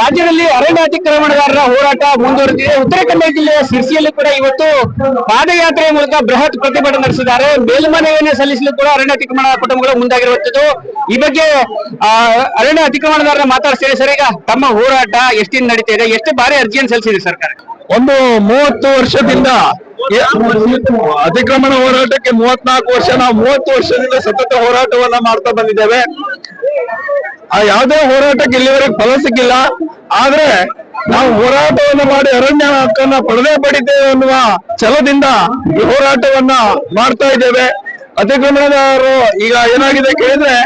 ರಾಜ್ಯದಲ್ಲಿ ಅರಣ್ಯ ಅತಿಕ್ರಮಣಗಾರರ ಹೋರಾಟ ಮುಂದುವರೆದಿದೆ. ಉತ್ತರ ಕನ್ನಡ ಜಿಲ್ಲೆಯ ಸಿರ್ಸಿಯಲ್ಲಿ ಕೂಡ ಇವತ್ತು ಪಾದಯಾತ್ರೆಯ ಮೂಲಕ ಬೃಹತ್ ಪ್ರತಿಭಟನೆ ನಡೆಸಿದ್ದಾರೆ. ಮೇಲ್ಮನವಿಯನ್ನು ಸಲ್ಲಿಸಲು ಕೂಡ ಅರಣ್ಯ ಅತಿಕ್ರಮಣ ಕುಟುಂಬಗಳು ಮುಂದಾಗಿರುವಂತದ್ದು ಈ ಬಗ್ಗೆ ಅರಣ್ಯ ಅತಿಕ್ರಮಣಗಾರರ ಮಾತಾಡ್ತಾರೆ ಸರ್. ಈಗ ತಮ್ಮ ಹೋರಾಟ ಎಷ್ಟಿನ ನಡೀತಾ ಇದೆ? ಎಷ್ಟು ಬಾರಿ ಅರ್ಜಿಯನ್ನು ಸಲ್ಲಿಸಿದೆ ಸರ್ಕಾರ? ಒಂದು ಮೂವತ್ತು ವರ್ಷದಿಂದ ಅತಿಕ್ರಮಣ ಹೋರಾಟಕ್ಕೆ ಮೂವತ್ನಾಲ್ಕು ವರ್ಷ, ನಾವು ಮೂವತ್ತು ವರ್ಷದಿಂದ ಸತತ ಹೋರಾಟವನ್ನ ಮಾಡ್ತಾ ಬಂದಿದ್ದೇವೆ. ಆ ಯಾವುದೇ ಹೋರಾಟಕ್ಕೆ ಇಲ್ಲಿವರೆಗೆ ಫಲ ಸಿಕ್ಕಿಲ್ಲ. ಆದ್ರೆ ನಾವು ಹೋರಾಟವನ್ನು ಮಾಡಿ ಅರಣ್ಯ ಹಕ್ಕನ್ನ ಪಡೆದೇ ಪಡಿತೇವೆ ಅನ್ನುವ ಛಲದಿಂದ ಈ ಹೋರಾಟವನ್ನ ಮಾಡ್ತಾ ಇದ್ದೇವೆ. ಅತಿಕ್ರಮಣದಾರರು ಈಗ ಏನಾಗಿದೆ ಕೇಳಿದ್ರೆ,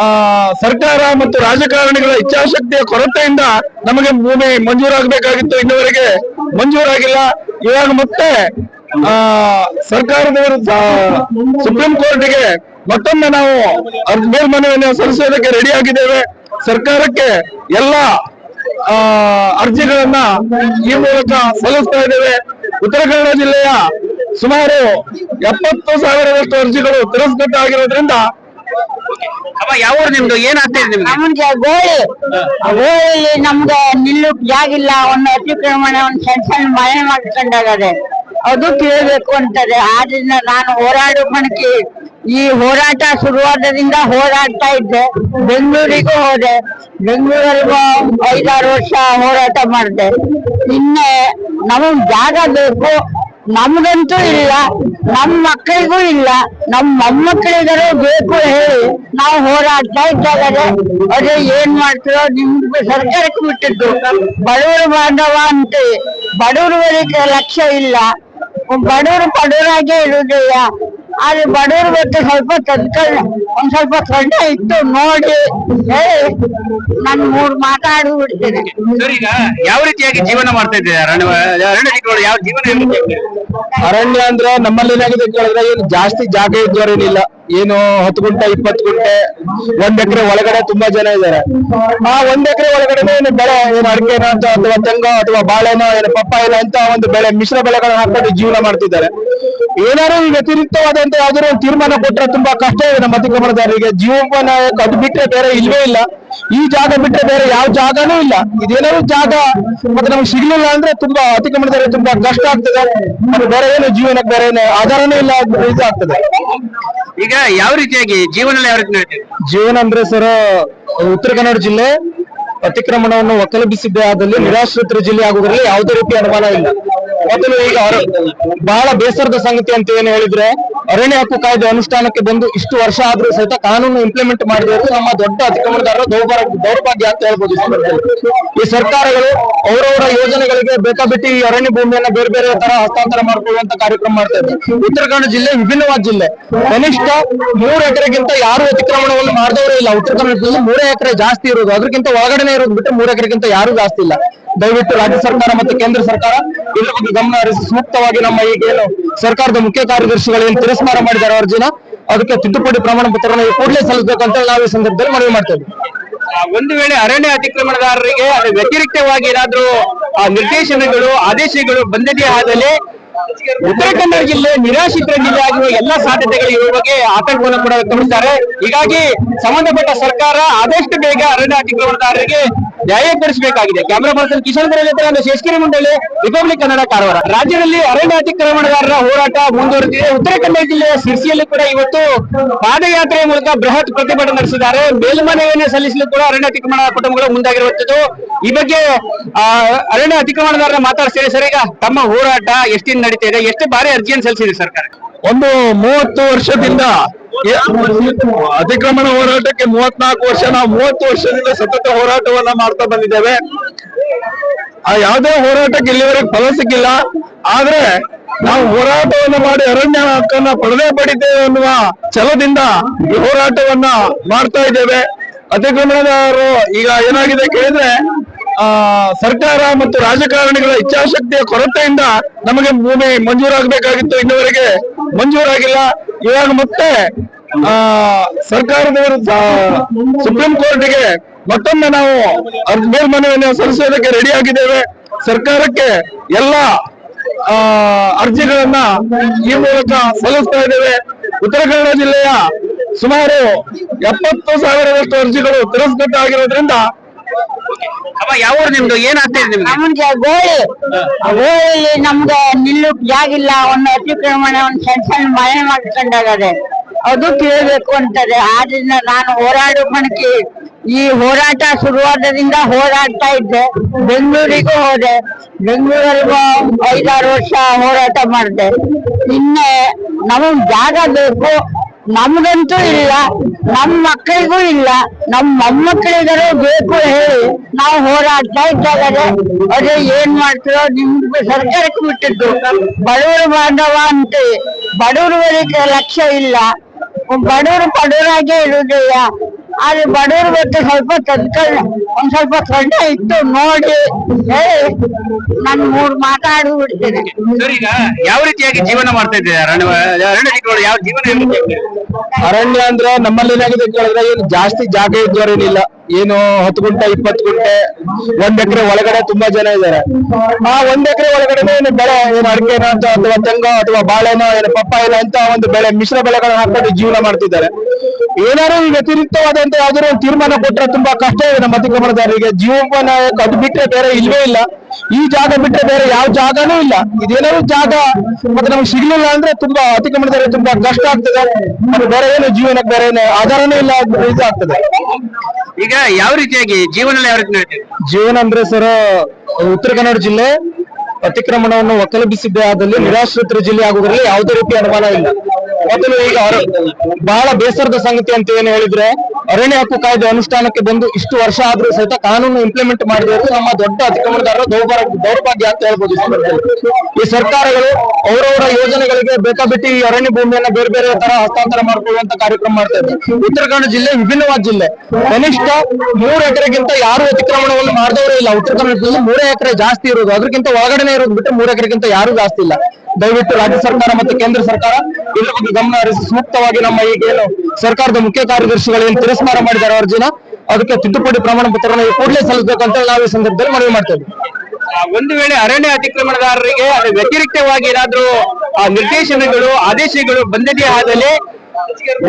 ಆ, ಸರ್ಕಾರ ಮತ್ತು ರಾಜಕಾರಣಿಗಳ ಇಚ್ಛಾಶಕ್ತಿಯ ಕೊರತೆಯಿಂದ ನಮಗೆ ಭೂಮಿ ಮಂಜೂರಾಗಬೇಕಾಗಿತ್ತು. ಇನ್ನುವರೆಗೆ ಮಂಜೂರಾಗಿಲ್ಲ. ಇವಾಗ ಮತ್ತೆ, ಆ ಸರ್ಕಾರದವರು ಸಾ- ಸುಪ್ರೀಂ ಕೋರ್ಟ್ಗೆ ಮತ್ತೊಮ್ಮೆ ನಾವು ಅರ್ಜಿ ಮೇಲ್ಮನವಿಯನ್ನು ಸಲ್ಲಿಸೋದಕ್ಕೆ ರೆಡಿ ಆಗಿದ್ದೇವೆ. ಸರ್ಕಾರಕ್ಕೆ ಎಲ್ಲ ಆ, ಅರ್ಜಿಗಳನ್ನ ಈ ಮೂಲಕ ಸಲ್ಲಿಸ್ತಾ ಇದ್ದೇವೆ. ಉತ್ತರ ಕನ್ನಡ ಜಿಲ್ಲೆಯ ಸುಮಾರು ಎಪ್ಪತ್ತು ಸಾವಿರದಷ್ಟು ಅರ್ಜಿಗಳು ತಿರಸ್ಕೃತ ಆಗಿರೋದ್ರಿಂದ ಅವ ಯಾವ ಊರು ನಿಮ್ದು? ಇದೆ ನಿಮ್ಗೆ? ಗೋಳಿ. ಗೋಳಿಲಿ ನಮ್ಗೆ ನಿಲ್ಲುಕ್ ಜಾಗ ಇಲ್ಲ ಒಂದು ಅತಿಕ್ರಮಣ ಒಂದ್ ಸಣ್ಣ ಸಣ್ಣ ಮನೆ ಮಾಡ್ಕೊಂಡಾಗದೆ. ಅದು ಕೇಳಬೇಕು ಅಂತದೆ. ಆದ್ರಿಂದ ನಾನು ಹೋರಾಡೋ ಮಣಕಿ ಈ ಹೋರಾಟ ಶುರುವಾದದಿಂದ ಹೋರಾಡ್ತಾ ಇದ್ದೆ. ಬೆಂಗಳೂರಿಗೂ ಹೋದೆ. ಬೆಂಗಳೂರಿಗೂ ಐದಾರು ವರ್ಷ ಹೋರಾಟ ಮಾಡಿದೆ. ನಿನ್ನೆ ನಮಗ್ ಜಾಗ ಬೇಕು. ನಮ್ಗಂತೂ ಇಲ್ಲ. ನಮ್ ಮಕ್ಕಳಿಗೂ ಇಲ್ಲ. ನಮ್ ಮೊಮ್ಮಕ್ಕಳಿಗಾರು ಬೇಕು ಹೇಳಿ ನಾವು ಹೋರಾಡ್ತಾ ಇದ್ದಾರೆ ಅದೇ ಏನ್ ಮಾಡ್ತಿರೋ ನಿಮ್ಗೆ ಸರ್ಕಾರಕ್ಕೆ ಬಿಟ್ಟಿದ್ದು ಬಡವರು ಬಾಂಧವ ಅಂತ ಬಡವರು ಲಕ್ಷ್ಯ ಇಲ್ಲ. ಬಡವರು ಬಡವರಾಗೇ ಇರುವುದಿಲ್ಲ. ಆದ್ರೆ ಬಡವ್ರ ಬಗ್ಗೆ ಸ್ವಲ್ಪ ತದ್ಕಲ್ ಒಂದ್ ಸ್ವಲ್ಪ ಕಣ್ಣ ಇತ್ತು ನೋಡಿ ಹೇಳಿ ನಾನು ಮೂರ್ ಮಾತಾಡಿ ಬಿಡ್ತೇನೆ. ಸರ್ ಈಗ ಯಾವ ರೀತಿಯಾಗಿ ಜೀವನ ಮಾಡ್ತಾ ಇದ್ದೀರಾ? ಅರಣ್ಯ ಯಾವ ಜೀವನ? ಅರಣ್ಯ ಅಂದ್ರೆ ನಮ್ಮಲ್ಲಿ ಏನಾಗಿದೆ ಕೇಳಿದ್ರೆ ಏನು ಜಾಸ್ತಿ ಜಾಗ ಇದ್ದವರೇನಿಲ್ಲ ಏನು ಹತ್ತು ಗುಂಟೆ, ಇಪ್ಪತ್ತು ಗುಂಟೆ, ಒಂದ್ ಎಕರೆ ಒಳಗಡೆ ತುಂಬಾ ಜನ ಇದ್ದಾರೆ. ಆ ಒಂದ್ ಎಕರೆ ಒಳಗಡೆ ಏನು ಬೆಳೆ, ಏನು ಅಡಿಕೆನೋ ಅಂತ, ಅಥವಾ ತೆಂಗೋ, ಅಥವಾ ಬಾಳೆನೋ, ಏನು ಪಪ್ಪಾಯಿನ ಅಂತ ಒಂದು ಬೆಳೆ, ಮಿಶ್ರ ಬೆಳೆಗಳನ್ನ ಹಾಕೊಂಡು ಜೀವನ ಮಾಡ್ತಿದ್ದಾರೆ. ಏನಾರು ಈ ವ್ಯತಿರಿಕ್ತವಾದಂತ ಯಾವ್ದಾದ್ರು ಒಂದು ತೀರ್ಮಾನ ಕೊಟ್ರೆ ತುಂಬಾ ಕಷ್ಟ ಇದೆ ನಮ್ಮ ಅತಿಕ್ರಮಣದಾರರಿಗೆ ಜೀವನ ಅದು ಬಿಟ್ಟರೆ ಬೇರೆ ಇಲ್ವೇ ಇಲ್ಲ. ಈ ಜಾಗ ಬಿಟ್ಟರೆ ಬೇರೆ ಯಾವ ಜಾಗನೂ ಇಲ್ಲ. ಇದೇನಾದ್ರು ಜಾಗ. ಮತ್ತೆ ನಮ್ಗೆ ಸಿಗ್ಲಿಲ್ಲ ಅಂದ್ರೆ ತುಂಬಾ ಅತಿಕ್ರಮಣದಲ್ಲಿ ತುಂಬಾ ಕಷ್ಟ ಆಗ್ತದೆ. ಬೇರೆ ಏನು ಜೀವನಕ್ಕೆ ಬೇರೆ ಏನು ಆಧಾರನೇ ಇಲ್ಲ ಇದಾಗ್ತದೆ. ಈಗ ಯಾವ ರೀತಿಯಾಗಿ ಜೀವನ ಯಾವ ರೀತಿ ಜೀವನ ಅಂದ್ರೆ ಸರ್ ಉತ್ತರ ಕನ್ನಡ ಜಿಲ್ಲೆ ಅತಿಕ್ರಮಣವನ್ನು ಒಕ್ಕಲಬಿಸಿದ್ದೇ ಆದಲ್ಲಿ ನಿರಾಶ್ರಿತರ ಜಿಲ್ಲೆ ಆಗುವುದರಲ್ಲಿ ಯಾವುದೇ ರೀತಿ ಅನುಮಾನ ಇಲ್ಲ. ಮೊದಲು ಈಗ ಬಹಳ ಬೇಸರದ ಸಂಗತಿ ಅಂತ ಏನು ಹೇಳಿದ್ರೆ ಅರಣ್ಯ ಹಕ್ಕು ಕಾಯ್ದೆ ಅನುಷ್ಠಾನಕ್ಕೆ ಬಂದು ಇಷ್ಟು ವರ್ಷ ಆದ್ರೂ ಸಹಿತ ಕಾನೂನು ಇಂಪ್ಲಿಮೆಂಟ್ ಮಾಡಿದ್ರು ನಮ್ಮ ದೊಡ್ಡ ಅತಿಕ್ರಮಣದಾರರ ದೌರ್ಭಾಗ್ಯ ದೌರ್ಭಾಗ್ಯ ಅಂತ ಹೇಳ್ಬೋದು ಈ ಸರ್ಕಾರಗಳು ಅವರವರ ಯೋಜನೆಗಳಿಗೆ ಬೇಕಾಬಿಟ್ಟಿ ಈ ಅರಣ್ಯ ಭೂಮಿಯನ್ನ ಬೇರೆ ಬೇರೆ ತರ ಹಸ್ತಾಂತರ ಮಾಡಿಕೊಳ್ಳುವಂತ ಕಾರ್ಯಕ್ರಮ ಮಾಡ್ತಾ ಇದ್ದಾರೆ. ಉತ್ತರ ಕನ್ನಡ ಜಿಲ್ಲೆ ವಿಭಿನ್ನವಾದ ಜಿಲ್ಲೆ. ಕನಿಷ್ಠ ಮೂರು ಎಕರೆಗಿಂತ ಯಾರು ಅತಿಕ್ರಮಣವನ್ನು ಮಾಡಿದವರು ಇಲ್ಲ. ಉತ್ತರ ಜಿಲ್ಲೆ ಮೂರೇ ಎಕರೆ ಜಾಸ್ತಿ ಇರೋದು. ಅದಕ್ಕಿಂತ ಒಳಗಡೆನೆ ಇರೋದು ಬಿಟ್ಟು ಮೂರು ಎಕರೆಗಿಂತ ಯಾರು ಜಾಸ್ತಿ ಇಲ್ಲ. ದಯವಿಟ್ಟು ರಾಜ್ಯ ಸರ್ಕಾರ ಮತ್ತು ಕೇಂದ್ರ ಸರ್ಕಾರ ಇದರ ಬಗ್ಗೆ ಗಮನ ಹರಿಸಿ ಸೂಕ್ತವಾಗಿ ನಮ್ಮ ಈಗೇನು ಸರ್ಕಾರದ ಮುಖ್ಯ ಕಾರ್ಯದರ್ಶಿಗಳು ಏನು ತಿರಸ್ಕಾರ ಮಾಡಿದ್ದಾರೆ ಅರ್ಜಿನ, ಅದಕ್ಕೆ ತಿದ್ದುಪಡಿ ಪ್ರಮಾಣ ಪತ್ರವನ್ನು ಕೂಡಲೇ ಸಲ್ಲಿಸಬೇಕಂತ ನಾವು ಈ ಸಂದರ್ಭದಲ್ಲಿ ಮನವಿ ಮಾಡ್ತೇವೆ ಒಂದು ವೇಳೆ ಅರಣ್ಯ ಅತಿಕ್ರಮಣದಾರರಿಗೆ ಅದು ವ್ಯತಿರಿಕ್ತವಾಗಿ ಏನಾದ್ರೂ ನಿರ್ದೇಶನಗಳು, ಆದೇಶಗಳು ಬಂದಿದೆಯೇ ಆದಲ್ಲಿ ಉತ್ತರ ಕನ್ನಡ ಜಿಲ್ಲೆ ನಿರಾಶ್ರಿತರ ಜಿಲ್ಲೆ ಆಗಿರುವ ಎಲ್ಲಾ ಸಾಧ್ಯತೆಗಳು ಇರುವ ಬಗ್ಗೆ ಆತಂಕವನ್ನು ಕೂಡ ವ್ಯಕ್ತಪಡಿಸಿದ್ದಾರೆ. ಹೀಗಾಗಿ ಸಂಬಂಧಪಟ್ಟ ಸರ್ಕಾರ ಆದಷ್ಟು ಬೇಗ ಅರಣ್ಯ ಅತಿಕ್ರಮಣದಾರರಿಗೆ ನ್ಯಾಯ ಕೊಡಿಸಬೇಕಾಗಿದೆ ಕ್ಯಾಮರಾ ಪರ್ಸನ್ ಕಿಶನ್ ಜೊತೆ ಶೇಷಗಿರಿ ಮಂಡಳಿ ರಿಪಬ್ಲಿಕ್ ಕನ್ನಡ ಕಾರವಾರ. ರಾಜ್ಯದಲ್ಲಿ ಅರಣ್ಯ ಅತಿಕ್ರಮಣಗಾರರ ಹೋರಾಟ ಮುಂದುವರೆದಿದೆ. ಉತ್ತರ ಕನ್ನಡ ಜಿಲ್ಲೆಯ ಸಿರ್ಸಿಯಲ್ಲಿ ಕೂಡ ಇವತ್ತು ಪಾದಯಾತ್ರೆಯ ಮೂಲಕ ಬೃಹತ್ ಪ್ರತಿಭಟನೆ ನಡೆಸಿದ್ದಾರೆ. ಮೇಲ್ಮನವಿಯನ್ನು ಸಲ್ಲಿಸಲು ಕೂಡ ಅರಣ್ಯ ಅತಿಕ್ರಮಣ ಕುಟುಂಬಗಳು ಮುಂದಾಗಿರುವಂತದ್ದು ಈ ಬಗ್ಗೆ ಅರಣ್ಯ ಅತಿಕ್ರಮಣದಾರರ ಮಾತಾಡ್ತಾರೆ ಸರ್. ಈಗ ತಮ್ಮ ಹೋರಾಟ ಎಷ್ಟಿನ ನಡೀತಾ ಇದೆ? ಎಷ್ಟು ಬಾರಿ ಅರ್ಜಿಯನ್ನು ಸಲ್ಲಿಸಿದೆ ಸರ್ಕಾರ? ಒಂದು ಮೂವತ್ತು ವರ್ಷದಿಂದ ಅತಿಕ್ರಮಣ ಹೋರಾಟಕ್ಕೆ ಮೂವತ್ನಾಲ್ಕು ವರ್ಷ, ನಾವು ಮೂವತ್ತು ವರ್ಷದಿಂದ ಸತತ ಹೋರಾಟವನ್ನ ಮಾಡ್ತಾ ಬಂದಿದ್ದೇವೆ. ಆ ಯಾವುದೇ ಹೋರಾಟಕ್ಕೆ ಇಲ್ಲಿವರೆಗೆ ಫಲ ಸಿಕ್ಕಿಲ್ಲ. ಆದ್ರೆ ನಾವು ಹೋರಾಟವನ್ನ ಮಾಡಿ ಅರಣ್ಯ ಹಕ್ಕನ್ನ ಪಡೆದೇ ಪಡಿತೇವೆ ಅನ್ನುವ ಛಲದಿಂದ ಈ ಹೋರಾಟವನ್ನ ಮಾಡ್ತಾ ಇದ್ದೇವೆ. ಅತಿಕ್ರಮಣದಾರರು ಈಗ ಏನಾಗಿದೆ ಕೇಳಿದ್ರೆ ಸರ್ಕಾರ ಮತ್ತು ರಾಜಕಾರಣಿಗಳ ಇಚ್ಛಾಶಕ್ತಿಯ ಕೊರತೆಯಿಂದ ನಮಗೆ ಭೂಮಿ ಮಂಜೂರಾಗಬೇಕಾಗಿತ್ತು ಇನ್ನುವರೆಗೆ ಮಂಜೂರಾಗಿಲ್ಲ. ಇವಾಗ ಮತ್ತೆ, ಆ ಸರ್ಕಾರದವರು ವಿರುದ್ಧ ಸುಪ್ರೀಂ ಕೋರ್ಟ್ಗೆ ಮತ್ತೊಮ್ಮೆ ನಾವು ಮೇಲ್ಮನವಿಯನ್ನು ಸಲ್ಲಿಸೋದಕ್ಕೆ ರೆಡಿ ಆಗಿದ್ದೇವೆ. ಸರ್ಕಾರಕ್ಕೆ ಎಲ್ಲ, ಆ, ಅರ್ಜಿಗಳನ್ನ ಈ ಮೂಲಕ ಸಲ್ಲಿಸ್ತಾ ಇದ್ದೇವೆ. ಉತ್ತರ ಕನ್ನಡ ಜಿಲ್ಲೆಯ ಸುಮಾರು ಎಪ್ಪತ್ತು ಸಾವಿರದಷ್ಟು ಅರ್ಜಿಗಳು ತಿರಸ್ಕೃತ ಆಗಿರೋದ್ರಿಂದ ಅಮ್ಮ ಯಾವ ಊರು ನಿಮ್ದು? ಏನ್ ಆಗ್ತಾ ಇದೆ ನಿಮ್ಗೆ? ನಮ್ಗೆ ಗೋಳಿ ಗೋಳಿಲಿ ನಮ್ಗೆ ನಿಲ್ಲುಕ್ ಜಾಗ ಇಲ್ಲ ಒಂದ್ ಅತಿಕ್ರಮಣ ಒಂದ್ ಸಣ್ಣ ಸಣ್ಣ ಮನೆ ಮಾಡ್ಕೊಂಡಾಗದೆ. ಅದು ಕೇಳ್ಬೇಕು ಅಂತಾರೆ ಆದ್ರಿಂದ ನಾನು ಹೋರಾಡೋ ಮಣಕಿ ಈ ಹೋರಾಟ ಶುರುವಾದ್ರಿಂದ ಹೋರಾಡ್ತಾ ಇದ್ದೆ. ಬೆಂಗಳೂರಿಗೂ ಹೋದೆ. ಬೆಂಗಳೂರಿಗೂ ಐದಾರು ವರ್ಷ ಹೋರಾಟ ಮಾಡಿದೆ. ನಿನ್ನೆ ನಮಗ್ ಜಾಗ ಬೇಕು. ನಮ್ಗಂತೂ ಇಲ್ಲ, ನಮ್ ಮಕ್ಕಳಿಗೂ ಇಲ್ಲ, ನಮ್ ಮೊಮ್ಮಕ್ಕಳಿಗಾರು ಬೇಕು ಹೇಳಿ ನಾವು ಹೋರಾಡ್ತಾ ಇದ್ದಾರೆ ಅದೇ ಏನ್ ಮಾಡ್ತೀರೋ ನಿಮ್ಗೆ ಸರ್ಕಾರಕ್ಕೆ ಬಿಟ್ಟಿದ್ದು ಬಡವರು ಬಾಂಧವ ಅಂತ. ಬಡವರು ಲಕ್ಷ್ಯ ಇಲ್ಲ. ಬಡವರು ಬಡವರಾಗೇ ಇರುವುದಿಲ್ಲ ಆದ್ರೆ ಬಡವ್ರ ಬಗ್ಗೆ ಸ್ವಲ್ಪ ತದ್ಕೊಂಡ್ ಒಂದ್ ಸ್ವಲ್ಪ ಕಣ್ಣ ಇತ್ತು ನೋಡಿ ಹೇಳಿ ನಾನು ಮೂರ್ ಮಾತಾಡಿ ಬಿಡ್ತೇನೆ. ಸರ್ ಈಗ ಯಾವ ರೀತಿಯಾಗಿ ಜೀವನ ಮಾಡ್ತಾ ಇದ್ದೀರಾ ಅರಣ್ಯ ಯಾವ ಜೀವನ? ಅರಣ್ಯ ಅಂದ್ರೆ ನಮ್ಮಲ್ಲಿ ಏನಾಗಿದೆ ಅಂತ ಹೇಳಿದ್ರೆ ಏನು ಜಾಸ್ತಿ ಜಾಗ ಇದ್ದವರೇನಿಲ್ಲ. ಏನು ಹತ್ತು ಗುಂಟೆ ಇಪ್ಪತ್ತು ಗುಂಟೆ ಒಂದ್ ಎಕರೆ ಒಳಗಡೆ ತುಂಬಾ ಜನ ಇದ್ದಾರೆ. ಆ ಒಂದ್ ಎಕರೆ ಒಳಗಡೆ ಏನು ಬೆಳೆ ಏನು ಅಡಿಕೆನೋ ಅಂತ ಅಥವಾ ತೆಂಗೋ ಅಥವಾ ಬಾಳೆನೋ ಏನು ಪಪ್ಪಾಯಿನೋ ಅಂತ ಒಂದು ಬೆಳೆ ಮಿಶ್ರ ಬೆಳೆಗಳನ್ನ ಹಾಕೊಂಡು ಜೀವನ ಮಾಡ್ತಿದ್ದಾರೆ. ಏನಾದ್ರು ಈ ವ್ಯತಿರಿಕ್ತವಾದಂತ ಯಾವ್ದಾದ್ರು ಒಂದು ತೀರ್ಮಾನ ಕೊಟ್ರೆ ತುಂಬಾ ಕಷ್ಟ ಇದೆ ನಮ್ಮ ಅತಿಕ್ರಮಣದಾರರಿಗೆ. ಜೀವನ ಅದು ಬಿಟ್ಟರೆ ಬೇರೆ ಇಲ್ವೇ ಇಲ್ಲ. ಈ ಜಾಗ ಬಿಟ್ಟರೆ ಬೇರೆ ಯಾವ ಜಾಗನೂ ಇಲ್ಲ. ಇದೇನಾದ್ರು ಜಾಗ ಮತ್ತೆ ನಮ್ಗೆ ಸಿಗ್ಲಿಲ್ಲ ಅಂದ್ರೆ ತುಂಬಾ ಅತಿಕ್ರಮಣದಾರರಿಗೆ ತುಂಬಾ ಕಷ್ಟ ಆಗ್ತದೆ. ಬೇರೆ ಏನು ಜೀವನಕ್ಕೆ ಬೇರೆ ಏನು ಆಧಾರನೂ ಇಲ್ಲ ಇದಾಗ್ತದೆ. ಈಗ ಯಾವ ರೀತಿಯಾಗಿ ಜೀವನ ಯಾವ ರೀತಿ ನಡೀತಿದೆ? ಜೀವನ ಅಂದ್ರೆ ಸರ್ ಉತ್ತರ ಕನ್ನಡ ಜಿಲ್ಲೆ ಅತಿಕ್ರಮಣವನ್ನು ಒಕ್ಕಲಬಿಸಿದ್ದೇ ಆದಲ್ಲಿ ನಿರಾಶ್ರಿತರ ಜಿಲ್ಲೆ ಆಗುವುದರಲ್ಲಿ ಯಾವುದೇ ರೀತಿ ಅನುಮಾನ ಇಲ್ಲ. ಮೊದಲು ಈಗ ಬಹಳ ಬೇಸರದ ಸಂಗತಿ ಅಂತ ಏನು ಹೇಳಿದ್ರೆ ಅರಣ್ಯ ಹಕ್ಕು ಕಾಯ್ದೆ ಅನುಷ್ಠಾನಕ್ಕೆ ಬಂದು ಇಷ್ಟು ವರ್ಷ ಆದ್ರೂ ಸಹಿತ ಕಾನೂನು ಇಂಪ್ಲಿಮೆಂಟ್ ಮಾಡಿದ್ರು ನಮ್ಮ ದೊಡ್ಡ ಅತಿಕ್ರಮಣದಾರರ ದೌರ್ಭಾಗ್ಯ ದೌರ್ಭಾಗ್ಯ ಅಂತ ಹೇಳ್ಬೋದು ಈ ಸರ್ಕಾರಗಳು ಅವರವರ ಯೋಜನೆಗಳಿಗೆ ಬೇಕಾಬಿಟ್ಟಿ ಈ ಅರಣ್ಯ ಭೂಮಿಯನ್ನ ಬೇರೆ ಬೇರೆ ತರ ಹಸ್ತಾಂತರ ಮಾಡಿಕೊಳ್ಳುವಂತ ಕಾರ್ಯಕ್ರಮ ಮಾಡ್ತಾ ಇದ್ದಾರೆ. ಉತ್ತರ ಕನ್ನಡ ಜಿಲ್ಲೆ ವಿಭಿನ್ನವಾದ ಜಿಲ್ಲೆ. ಕನಿಷ್ಠ ಮೂರು ಎಕರೆಗಿಂತ ಯಾರು ಅತಿಕ್ರಮಣವನ್ನು ಮಾಡಿದವರು ಇಲ್ಲ. ಉತ್ತರ ಜಿಲ್ಲೆ ಮೂರೇ ಎಕರೆ ಜಾಸ್ತಿ ಇರೋದು. ಅದಕ್ಕಿಂತ ಒಳಗಡೆನೆ ಇರೋದು ಬಿಟ್ಟು ಮೂರು ಎಕರೆಗಿಂತ ಯಾರು ಜಾಸ್ತಿ ಇಲ್ಲ. ದಯವಿಟ್ಟು ರಾಜ್ಯ ಸರ್ಕಾರ ಮತ್ತು ಕೇಂದ್ರ ಸರ್ಕಾರ ಇದರ ಬಗ್ಗೆ ಗಮನ ಹರಿಸಿ ಸೂಕ್ತವಾಗಿ ನಮ್ಮ ಈಗೇನು ಸರ್ಕಾರದ ಮುಖ್ಯ ಕಾರ್ಯದರ್ಶಿಗಳು ಏನು ತಿರಸ್ಕಾರ ಮಾಡಿದ್ದಾರೆ ಅರ್ಜಿನ, ಅದಕ್ಕೆ ತಿದ್ದುಪಡಿ ಪ್ರಮಾಣ ಪತ್ರವನ್ನು ಕೂಡಲೇ ಅಂತ ನಾವು ಈ ಸಂದರ್ಭದಲ್ಲಿ ಮನವಿ ಮಾಡ್ತೇವೆ ಒಂದು ವೇಳೆ ಅರಣ್ಯ ಅತಿಕ್ರಮಣದಾರರಿಗೆ ಅದು ವ್ಯತಿರಿಕ್ತವಾಗಿ ಏನಾದ್ರೂ ನಿರ್ದೇಶನಗಳು, ಆದೇಶಗಳು ಬಂದಿದೆಯೇ ಆದಲ್ಲಿ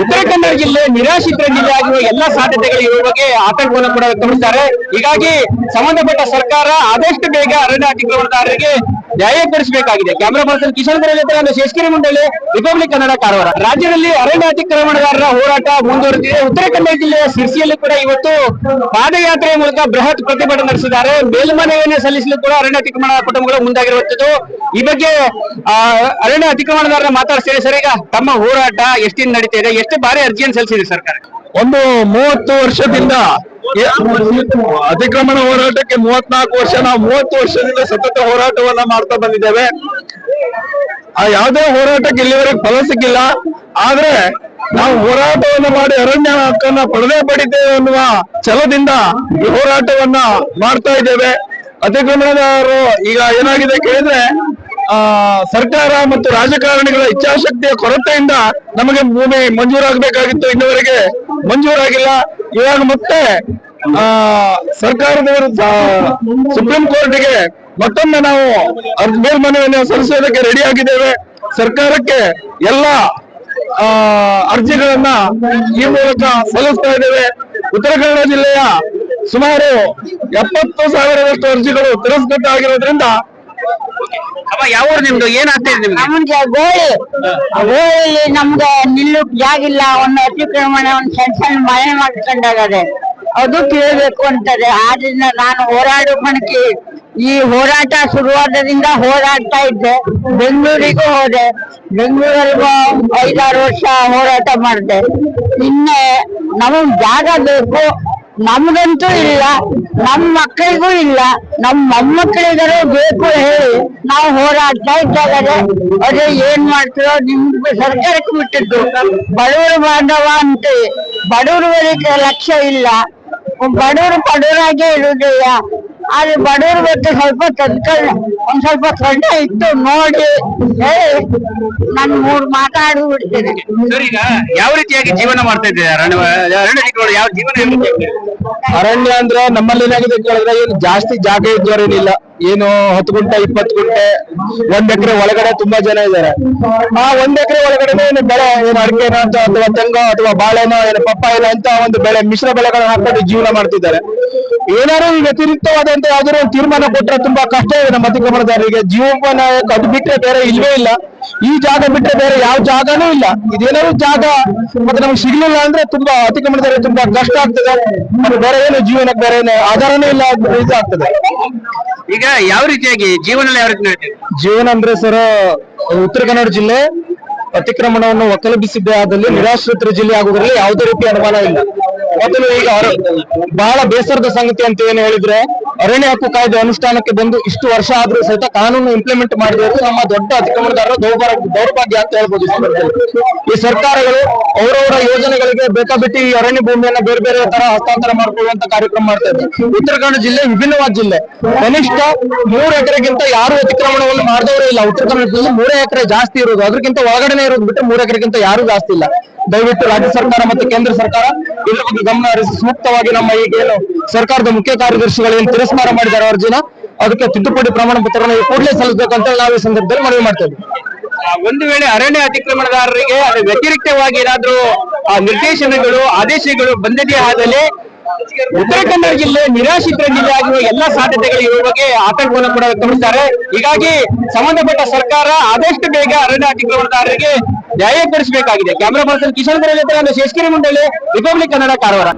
ಉತ್ತರ ಕನ್ನಡ ಜಿಲ್ಲೆ ನಿರಾಶ್ರಿತರ ಜಿಲ್ಲೆ ಆಗಿರುವ ಎಲ್ಲಾ ಸಾಧ್ಯತೆಗಳು ಇರುವ ಬಗ್ಗೆ ಆತಂಕವನ್ನು ಕೂಡ ವ್ಯಕ್ತಪಡಿಸಿದ್ದಾರೆ. ಹೀಗಾಗಿ ಸಂಬಂಧಪಟ್ಟ ಸರ್ಕಾರ ಆದಷ್ಟು ಬೇಗ ಅರಣ್ಯ ನ್ಯಾಯ ಕೊಡಿಸಬೇಕಾಗಿದೆ. ಕ್ಯಾಮರಾ ಪರ್ಸನ್ ಕಿಶನ್ ನಾನು ಶೇಷಗಿರಿ ಮುಂಡಳಿ ರಿಪಬ್ಲಿಕ್ ಕನ್ನಡ ಕಾರವಾರ ರಾಜ್ಯದಲ್ಲಿ ಅರಣ್ಯ ಅತಿಕ್ರಮಣಗಾರರ ಹೋರಾಟ ಮುಂದುವರೆದಿದೆ. ಉತ್ತರ ಕನ್ನಡ ಜಿಲ್ಲೆಯ ಸಿರ್ಸಿಯಲ್ಲಿ ಕೂಡ ಇವತ್ತು ಪಾದಯಾತ್ರೆಯ ಮೂಲಕ ಬೃಹತ್ ಪ್ರತಿಭಟನೆ ನಡೆಸಿದ್ದಾರೆ. ಮೇಲ್ಮನವಿಯನ್ನು ಸಲ್ಲಿಸಲು ಕೂಡ ಅರಣ್ಯ ಅತಿಕ್ರಮಣ ಕುಟುಂಬಗಳು ಮುಂದಾಗಿರುವಂತದ್ದು ಈ ಬಗ್ಗೆ ಅರಣ್ಯ ಅತಿಕ್ರಮಣದಾರರ ಮಾತಾಡ್ತಾರೆ ಸರ್. ಈಗ ತಮ್ಮ ಹೋರಾಟ ಎಷ್ಟಿನ ನಡೀತಾ ಇದೆ ಎಷ್ಟು ಬಾರಿ ಅರ್ಜಿಯನ್ನು ಸಲ್ಲಿಸಿದೆ ಸರ್ಕಾರ? ಒಂದು ಮೂವತ್ತು ವರ್ಷದಿಂದ ಅತಿಕ್ರಮಣ ಹೋರಾಟಕ್ಕೆ ಮೂವತ್ನಾಲ್ಕು ವರ್ಷ, ನಾವು ಮೂವತ್ತು ವರ್ಷದಿಂದ ಸತತ ಹೋರಾಟವನ್ನ ಮಾಡ್ತಾ ಬಂದಿದ್ದೇವೆ. ಆ ಯಾವುದೇ ಹೋರಾಟಕ್ಕೆ ಇಲ್ಲಿವರೆಗೆ ಫಲ ಸಿಕ್ಕಿಲ್ಲ. ಆದ್ರೆ ನಾವು ಹೋರಾಟವನ್ನ ಮಾಡಿ ಅರಣ್ಯ ಹಕ್ಕನ್ನ ಪಡೆದೇ ಪಡಿತೇವೆ ಅನ್ನುವ ಛಲದಿಂದ ಹೋರಾಟವನ್ನ ಮಾಡ್ತಾ ಇದ್ದೇವೆ. ಅತಿಕ್ರಮಣದಾರರು ಈಗ ಏನಾಗಿದೆ ಕೇಳಿದ್ರೆ ಸರ್ಕಾರ ಮತ್ತು ರಾಜಕಾರಣಿಗಳ ಇಚ್ಛಾಶಕ್ತಿಯ ಕೊರತೆಯಿಂದ ನಮಗೆ ಭೂಮಿ ಮಂಜೂರಾಗಬೇಕಾಗಿತ್ತು ಇನ್ನುವರೆಗೆ ಮಂಜೂರಾಗಿಲ್ಲ. ಇವಾಗ ಮತ್ತೆ, ಆ ಸರ್ಕಾರದವರು ವಿರುದ್ಧ ಸುಪ್ರೀಂ ಕೋರ್ಟ್ಗೆ ಮತ್ತೊಮ್ಮೆ ನಾವು ಮೇಲ್ಮನವಿಯನ್ನು ಸಲ್ಲಿಸೋದಕ್ಕೆ ರೆಡಿ ಆಗಿದ್ದೇವೆ. ಸರ್ಕಾರಕ್ಕೆ ಎಲ್ಲ, ಆ, ಅರ್ಜಿಗಳನ್ನ ಈ ಮೂಲಕ ಸಲ್ಲಿಸ್ತಾ ಇದ್ದೇವೆ. ಉತ್ತರ ಕನ್ನಡ ಜಿಲ್ಲೆಯ ಸುಮಾರು ಎಪ್ಪತ್ತು ಸಾವಿರದಷ್ಟು ಅರ್ಜಿಗಳು ತಿರಸ್ಕೃತ ಆಗಿರೋದ್ರಿಂದ ಅಮ್ಮ, ಯಾವ ಊರು ನಿಮ್ದು? ಏನ್ ಆಗ್ತಾ ಇದೆ ನಿಮ್ಗೆ? ಗೋಳಿ. ಗೋಳಿಲಿ ನಮ್ಗೆ ನಿಲ್ಲುಕ್ ಜಾಗ ಇಲ್ಲ ಒಂದ್ ಅತಿಕ್ರಮಣ, ಒಂದ್ ಸಣ್ಣ ಸಣ್ಣ ಮನೆ ಮಾಡ್ಕೊಂಡಾಗದೆ. ಅದು ಕೇಳ್ಬೇಕು ಅಂತಾರೆ ಆದ್ರಿಂದ ನಾನು ಹೋರಾಡೋ ಮಣಕಿ ಈ ಹೋರಾಟ ಶುರುವಾದ್ರಿಂದ ಹೋರಾಡ್ತಾ ಇದ್ದೆ. ಬೆಂಗಳೂರಿಗೂ ಹೋದೆ. ಬೆಂಗಳೂರಿಗೂ ಐದಾರು ವರ್ಷ ಹೋರಾಟ ಮಾಡಿದೆ. ನಿನ್ನೆ ನಮಗ್ ಜಾಗ ಬೇಕು. ನಮ್ಗಂತೂ ಇಲ್ಲ, ನಮ್ ಮಕ್ಕಳಿಗೂ ಇಲ್ಲ, ನಮ್ ಮೊಮ್ಮಕ್ಕಳಿಗಾರು ಬೇಕು ಹೇಳಿ ನಾವು ಹೋರಾಡ್ತಾ ಇದ್ದಾರೆ ಅದೇ ಏನ್ ಮಾಡ್ತೀರೋ ನಿಮ್ಗೆ ಸರ್ಕಾರಕ್ಕೆ ಬಿಟ್ಟಿದ್ದು ಬಡವರು ಬಾಂಧವ ಅಂತ ಬಡವರಿಗೆ ಲಕ್ಷ್ಯ ಇಲ್ಲ. ಬಡವರು ಬಡವರಾಗೇ ಇರುವುದಿಲ್ಲ. ಆದ್ರೆ ಬಡವರು ಬಗ್ಗೆ ಸ್ವಲ್ಪ ತದ್ಕೊಂಡ್ ಒಂದ್ ಸ್ವಲ್ಪ ಸೊಳ್ಳೆ ಇಟ್ಟು ನೋಡಿ. ಹೇಳಿ ನಾನು ಮೂರ್ ಮಾತಾಡಿ ಬಿಡ್ತೇನೆ. ಸರ್ ಈಗ ಯಾವ ರೀತಿಯಾಗಿ ಜೀವನ ಮಾಡ್ತಾ ಇದ್ದೀರಾ? ಅರಣ್ಯ ಅರಣ್ಯ ಯಾವ ಜೀವನ ಯಾವ ರೀತಿ ಆಗ್ತಿದೆ? ಅರಣ್ಯ ಅಂದ್ರೆ ನಮ್ಮಲ್ಲಿ ಏನಾಗಿದೆ ಅಂತ ಹೇಳಿದ್ರೆ ಏನು ಜಾಸ್ತಿ ಜಾಗ ಇದ್ದವರೇನಿಲ್ಲ. ಏನು ಹತ್ತು ಗುಂಟೆ ಇಪ್ಪತ್ತು ಗುಂಟೆ ಒಂದ್ ಎಕರೆ ಒಳಗಡೆ ತುಂಬಾ ಜನ ಇದ್ದಾರೆ. ಆ ಒಂದ್ ಎಕರೆ ಒಳಗಡೆ ಏನು ಬೆಳೆ ಏನು ಅಡಿಕೆನೋ ಅಂತ ಅಥವಾ ತೆಂಗೋ ಅಥವಾ ಬಾಳೆನೋ ಏನು ಪಪ್ಪಾಯಿನೋ ಅಂತ ಒಂದು ಬೆಳೆ ಮಿಶ್ರ ಬೆಳೆಗಳನ್ನ ಹಾಕೊಂಡು ಜೀವನ ಮಾಡ್ತಿದ್ದಾರೆ. ಏನಾದ್ರು ಈ ವ್ಯತಿರಿಕ್ತವಾದಂತ ಯಾವ್ದಾದ್ರು ಒಂದು ತೀರ್ಮಾನ ಕೊಟ್ರೆ ತುಂಬಾ ಕಷ್ಟ ಇದೆ ನಮ್ಮ ಅತಿಕ್ರಮಣದಾರರಿಗೆ ಜೀವನ ಅದು ಬಿಟ್ರೆ ಬೇರೆ ಇಲ್ವೇ ಇಲ್ಲ. ಈ ಜಾಗ ಬಿಟ್ರೆ ಬೇರೆ ಯಾವ ಜಾಗನೂ ಇಲ್ಲ. ಇದೇನಾದ್ರು ಜಾಗ ಮತ್ತೆ ನಮ್ಗೆ ಸಿಗ್ಲಿಲ್ಲ ಅಂದ್ರೆ ತುಂಬಾ ಅತಿಕ್ರಮಣದಲ್ಲಿ ತುಂಬಾ ಕಷ್ಟ ಆಗ್ತದೆ. ಬೇರೆ ಏನು ಜೀವನಕ್ಕೆ ಬೇರೆ ಏನು ಆಧಾರನೇ ಇಲ್ಲ ಇದಾಗ್ತದೆ. ಈಗ ಯಾವ ರೀತಿಯಾಗಿ ಜೀವನ ಯಾವ ರೀತಿ ಜೀವನ ಅಂದ್ರೆ ಸರ್ ಉತ್ತರ ಕನ್ನಡ ಜಿಲ್ಲೆ ಅತಿಕ್ರಮಣವನ್ನು ಒಕ್ಕಲಬಿಸಿದ್ದೇ ಆದಲ್ಲಿ ನಿರಾಶ್ರಿತರ ಜಿಲ್ಲೆ ಆಗುವುದರಲ್ಲಿ ಯಾವುದೇ ರೀತಿ ಅನುಮಾನ ಇಲ್ಲ. ಮೊದಲು ಈಗ ಬಹಳ ಬೇಸರದ ಸಂಗತಿ ಅಂತ ಏನು ಹೇಳಿದ್ರೆ ಅರಣ್ಯ ಹಕ್ಕು ಕಾಯ್ದೆ ಅನುಷ್ಠಾನಕ್ಕೆ ಬಂದು ಇಷ್ಟು ವರ್ಷ ಆದ್ರೂ ಸಹಿತ ಕಾನೂನು ಇಂಪ್ಲಿಮೆಂಟ್ ಮಾಡಿದ್ರು ನಮ್ಮ ದೊಡ್ಡ ಅತಿಕ್ರಮಣದಾರರ ದೌರ್ಭಾಗ್ಯ ದೌರ್ಭಾಗ್ಯ ಅಂತ ಹೇಳ್ಬೋದು ಈ ಸರ್ಕಾರಗಳು ಅವರವರ ಯೋಜನೆಗಳಿಗೆ ಬೇಕಾಬಿಟ್ಟಿ ಈ ಅರಣ್ಯ ಭೂಮಿಯನ್ನ ಬೇರೆ ಬೇರೆ ತರ ಹಸ್ತಾಂತರ ಮಾಡಿಕೊಳ್ಳುವಂತ ಕಾರ್ಯಕ್ರಮ ಮಾಡ್ತಾ ಇದ್ದಾರೆ. ಉತ್ತರ ಕನ್ನಡ ಜಿಲ್ಲೆ ವಿಭಿನ್ನವಾದ ಜಿಲ್ಲೆ. ಕನಿಷ್ಠ ಮೂರು ಎಕರೆಗಿಂತ ಯಾರು ಅತಿಕ್ರಮಣವನ್ನು ಮಾಡಿದವರೇ ಇಲ್ಲ. ಉತ್ತರ ಕನ್ನಡ ಜಿಲ್ಲೆ ಮೂರೇ ಎಕರೆ ಜಾಸ್ತಿ ಇರೋದು. ಅದಕ್ಕಿಂತ ಒಳಗಡೆನೆ ಇರೋದು ಬಿಟ್ಟು ಮೂರು ಎಕರೆಗಿಂತ ಯಾರು ಜಾಸ್ತಿ ಇಲ್ಲ. ದಯವಿಟ್ಟು ರಾಜ್ಯ ಸರ್ಕಾರ ಮತ್ತು ಕೇಂದ್ರ ಸರ್ಕಾರ ಇದರ ಬಗ್ಗೆ ಗಮನ ಹರಿಸಿ ಸೂಕ್ತವಾಗಿ ನಮ್ಮ ಈಗೇನು ಸರ್ಕಾರದ ಮುಖ್ಯ ಕಾರ್ಯದರ್ಶಿಗಳು ಏನು ತಿರಸ್ಕಾರ ಮಾಡಿದ್ದಾರೆ ಅರ್ಜಿನ, ಅದಕ್ಕೆ ತಿದ್ದುಪಡಿ ಪ್ರಮಾಣ ಪತ್ರವನ್ನು ಕೂಡಲೇ ಸಲ್ಲಿಸಬೇಕಂತ ನಾವು ಈ ಸಂದರ್ಭದಲ್ಲಿ ಮನವಿ ಮಾಡ್ತೇವೆ ಒಂದು ವೇಳೆ ಅರಣ್ಯ ಅತಿಕ್ರಮಣದಾರರಿಗೆ ವ್ಯತಿರಿಕ್ತವಾಗಿ ಏನಾದ್ರೂ ನಿರ್ದೇಶನಗಳು, ಆದೇಶಗಳು ಬಂದಿದೆಯೇ ಆದಲ್ಲಿ ಉತ್ತರ ಕನ್ನಡ ಜಿಲ್ಲೆ ನಿರಾಶ್ರಿತರ ಜಿಲ್ಲೆ ಆಗಿರುವ ಎಲ್ಲಾ ಸಾಧ್ಯತೆಗಳು ಇರುವ ಬಗ್ಗೆ ಆತಂಕವನ್ನು ಕೂಡ ವ್ಯಕ್ತಪಡಿಸಿದ್ದಾರೆ. ಹೀಗಾಗಿ ಸಂಬಂಧಪಟ್ಟ ಸರ್ಕಾರ ಆದಷ್ಟು ಬೇಗ ಅರಣ್ಯ ಅತಿಕ್ರಮಣದಾರರಿಗೆ ನ್ಯಾಯ ಕೊಡಿಸಬೇಕಾಗಿದೆ ಕ್ಯಾಮರಾ ಪರ್ಸನ್ ಕಿಶನ್ ಬರಲಿ ಶೇಷಗಿರಿ ಮಂಡಳಿ ರಿಪಬ್ಲಿಕ್ ಕನ್ನಡ ಕಾರವಾರ